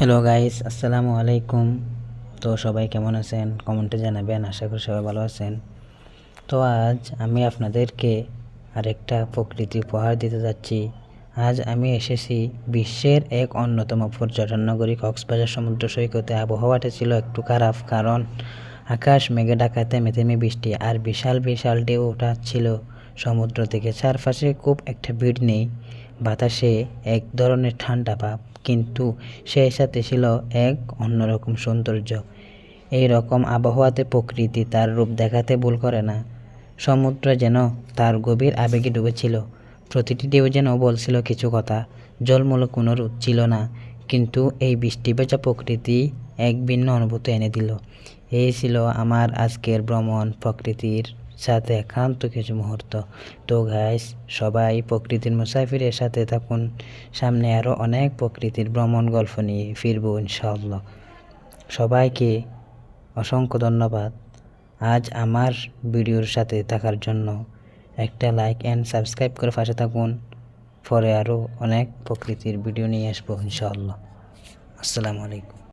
Hello guys আসসালামু আলাইকুম তো সবাই কেমন আছেন? কমেন্টে জানাবেন। আশা করি সবাই ভালো আছেন। তো আজ আমি আপনাদেরকে আরেকটা প্রকৃতি উপহার দিতে যাচ্ছি। আজ আমি এসেছি বিশ্বের এক অন্যতম পর্যটন নগরী কক্সবাজার সমুদ্র সৈকতে। আবহাওয়াটা ছিল একটু খারাপ, কারণ আকাশ মেঘে ঢাকাতে মেতেমে বৃষ্টি আর বিশাল বিশাল ঢেউ ছিল। সমুদ্র থেকে চারপাশে খুব একটা ভিড় নেই। বাতাসে এক ধরনের ঠান্ডা ভাব, কিন্তু সেই সাথে ছিল এক অন্যরকম সৌন্দর্য। এই রকম আবহাওয়াতে প্রকৃতি তার রূপ দেখাতে ভুল করে না। সমুদ্র যেন তার গভীর আবেগে ডুবেছিল। প্রতিটি ঢেউ যেন বলছিল কিছু কথা জলমূল কোনো রূপ ছিল না, কিন্তু এই বৃষ্টি ভেজা প্রকৃতি এক ভিন্ন অনুভূতি এনে দিল। এই ছিল আমার আজকের ভ্রমণ প্রকৃতির। সাথে একান্ত কিছু মুহূর্ত। তো গাইস সবাই প্রকৃতির মুসাফিরের সাথে থাকুন। সামনে আরও অনেক প্রকৃতির ভ্রমণ গল্প নিয়ে ফিরবো ইনশাআল্লাহ। সবাইকে অসংখ্য ধন্যবাদ। আজ আমার ভিডিওর সাথে থাকার জন্য একটা লাইক অ্যান্ড সাবস্ক্রাইব করে পাশে থাকুন। পরে আরও অনেক প্রকৃতির ভিডিও নিয়ে আসব ইনশাআল্লাহ। আসসালামু আলাইকুম।